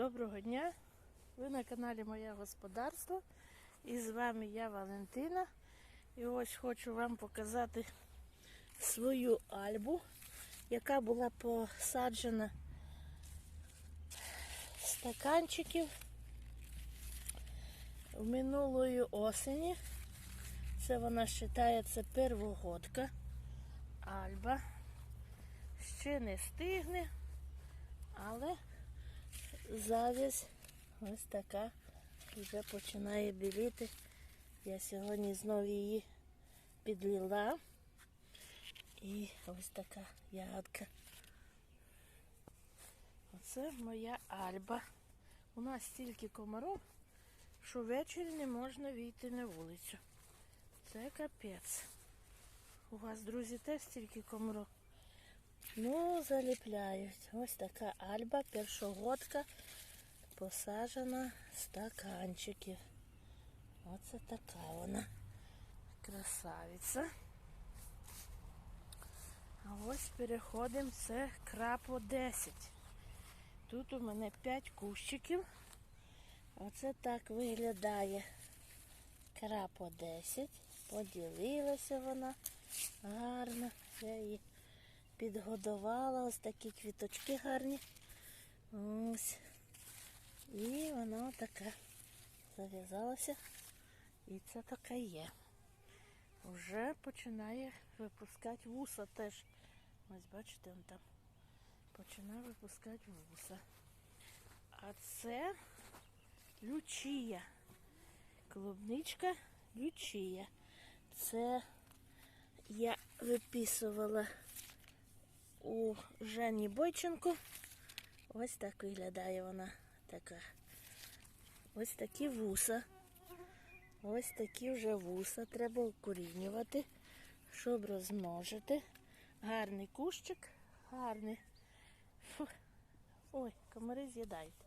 Доброго дня! Ви на каналі Моє Господарство. І з вами я Валентина. І ось хочу вам показати свою альбу, яка була посаджена стаканчиків в минулої осені. Це вона вважається первогодка. Альба. Ще не стигне, але завязь ось така вже починає біліти. Я сьогодні знову її підлила. І ось така ягодка. Оце моя альба. У нас стільки комаров, що ввечері не можна вийти на вулицю. Це капець. У вас, друзі, теж стільки комаров. Ну, заліпляють. Ось така альба, першогодка, посаджена в стаканчиків. Оце така вона. Красавиця. А ось переходимо, це крапо 10. Тут у мене 5 кущиків. Оце так виглядає крапо 10. Поділилася вона гарно. Я її підгодувала. Ось такі квіточки гарні. Ось. І вона така зав'язалася. І це така є. Вже починає випускати вуса теж. Ось бачите, він там починає випускати вуса. А це лючія. Клубничка лючія. Це я виписувала у Жені Бойченко. Ось так виглядає вона така. Ось такі вуса. Ось такі вже вуса. Треба укорінювати, щоб розмножити. Гарний кущик, гарний. Ой, комари з'їдають.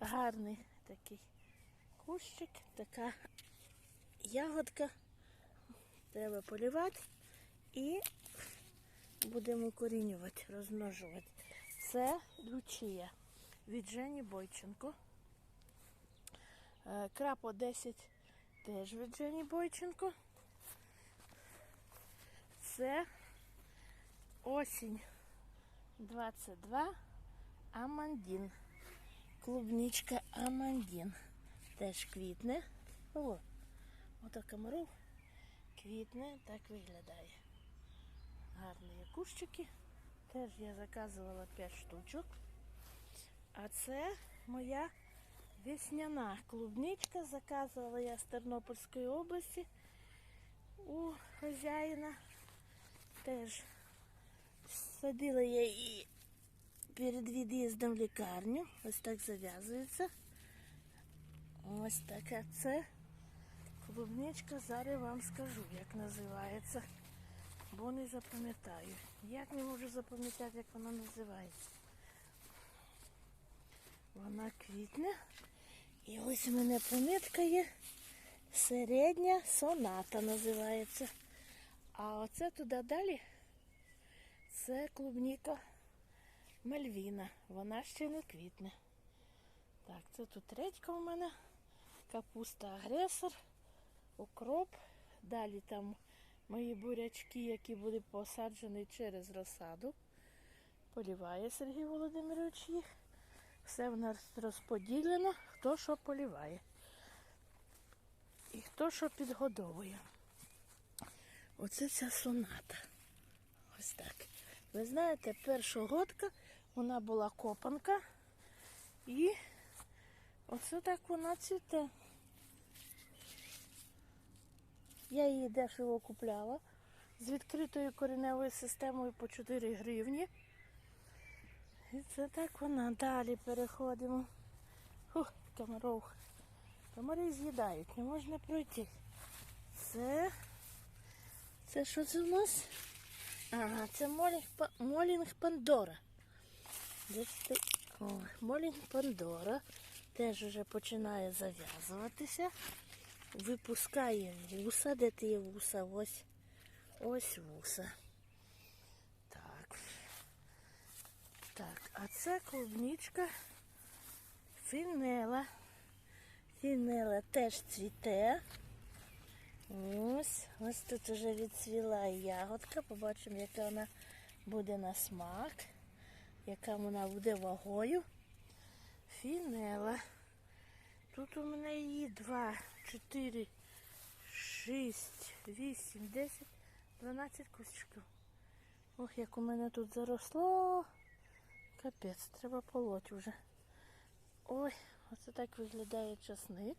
Гарний такий кущик, така ягодка. Треба полівати і будемо укорінювати, розмножувати. Це лючія від Жені Бойченко. Е, Крапо 10 теж від Жені Бойченко. Це осінь 22 Амандін. Клубничка Амандін. Теж квітне. О, ото комаров квітне, так виглядає. Гарні кущики. Теж я заказувала 5 штучок. А це моя весняна клубничка. Заказувала я з Тернопільської області у хазяїна. Теж садила я її перед від'їздом в лікарню. Ось так зав'язується. Ось така це клубничка. Зараз вам скажу, як називається. Бо не запам'ятаю. Як не можу запам'ятати, як вона називається. Вона квітне. І ось у мене помітка є. Середня соната називається. А оце туди далі це клубніка Мальвіна. Вона ще не квітне. Так, це тут редька у мене. Капуста агресор, укроп. Далі там мої бурячки, які були посаджені через розсаду. Поліває Сергій Володимирович їх. Все в нас розподілено, хто що поліває. І хто що підгодовує. Оце ця соната. Ось так. Ви знаєте, першогодка вона була копанка. І оце так вона цвіте. Я її дешево купляла з відкритою кореневою системою по 4 гривні. І це так вона. Далі переходимо. Фух, комаров. Комари з'їдають, не можна пройти. Це. Це що це у нас? Ага, це молінг, молінг Пандора. Молінг Пандора. Теж вже починає зав'язуватися. Випускає вуса. Де ти є вуса? Ось. Ось вуса. Так. Так, а це клубничка Фінела. Фінела теж цвіте. Ось, ось тут вже відцвіла ягодка. Побачимо, яка вона буде на смак, яка вона буде вагою. Фінела. Тут у мене її 2, 4, 6, 8, 10, 12 кущиків. Ох, як у мене тут заросло. Капець, треба полоть вже. Ой, оце так виглядає часник.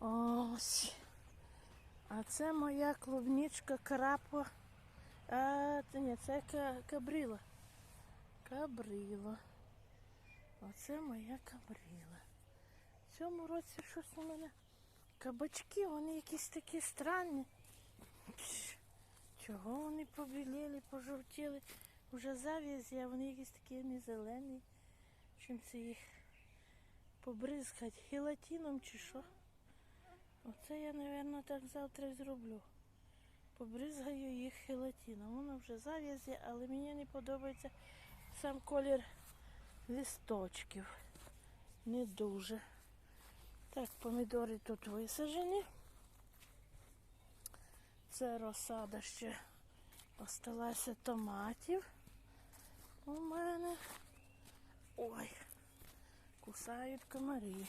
Ось. А це моя клубничка крапа. А, це ні, це ка- кабрила. Кабрила. Оце моя кабрила. В цьому році щось у мене кабачки, вони якісь такі странні. Чого вони побіліли, пожовтіли? Уже зав'язі, а вони якісь такі не зелені. Чим це їх побризкать? Гелатином чи що? Оце я, мабуть, так завтра зроблю. Побризгаю їх гелатином. Воно вже зав'язі, але мені не подобається сам колір листочків. Не дуже. Так, помідори тут висаджені. Це розсада ще осталася томатів у мене. Ой, кусають комарі.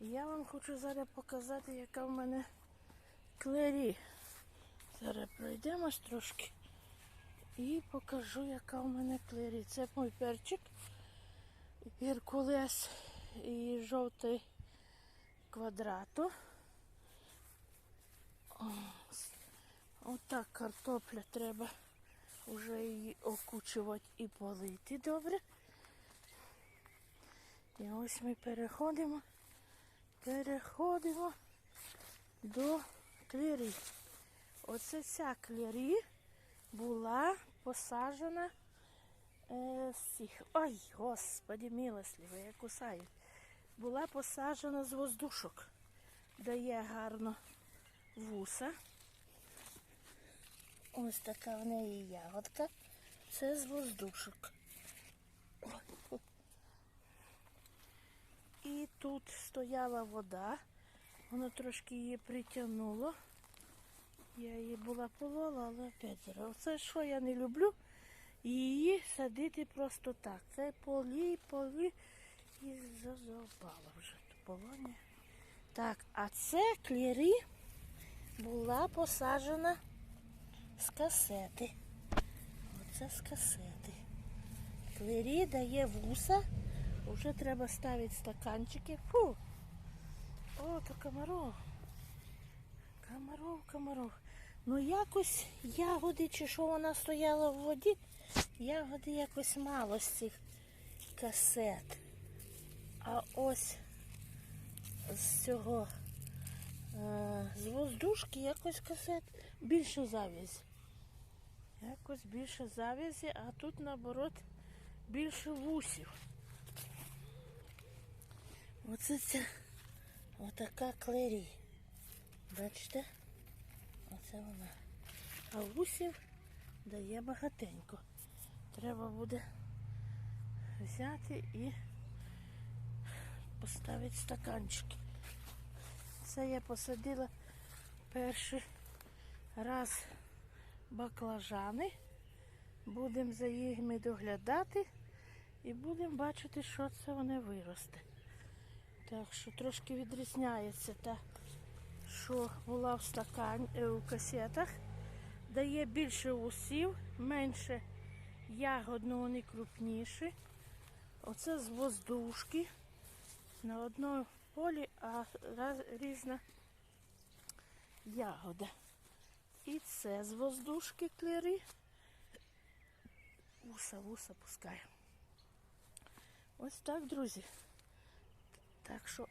Я вам хочу зараз показати, яка в мене клері. Зараз пройдемось трошки і покажу, яка в мене клері. Це мій перчик, гіркулес і жовтий квадрату. Отак картопля треба вже її окучувати і полити добре. І ось ми переходимо, переходимо до клері. Оце ця клері була посаджена е, цих. Ой, господи, милостливо, я кусаю. Була посаджена з воздушок. Дає гарно вуса. Ось така в неї ягодка. Це з воздушок. І тут стояла вода. Воно трошки її притягнуло. Я її була полола, але опять. Оце що я не люблю. Її садити просто так. Це полі, полі і задовбала вже полоні. Так, а це клері була посаджена з касети. Оце з касети. Клері дає вуса. Вже треба ставити стаканчики. Фу. О, то комаров. Комаров, комаров. Ну якось ягоди, чи що вона стояла в воді, ягоди якось мало з цих касет. А ось з цього е, з воздушки якось касет більше завязі. Якось більше завязі, а тут наоборот більше вусів. Оце ця отака клері. Бачите? Оце вона. А вусів дає багатенько. Треба буде взяти і поставити стаканчики. Це я посадила перший раз баклажани. Будемо за ними доглядати і будемо бачити, що це вони виросте. Так що трошки відрізняється та, що була в стакан, е, у касетах. Дає більше усів, менше ягодно, вони крупніші. Оце з воздушки. На одному полі, а раз, різна ягода. І це з воздушки клери. Вуса, вуса пускає. Ось так, друзі. Так що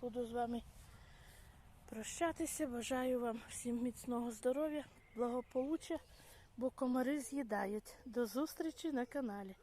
буду з вами прощатися. Бажаю вам всім міцного здоров'я, благополуччя, бо комари з'їдають. До зустрічі на каналі.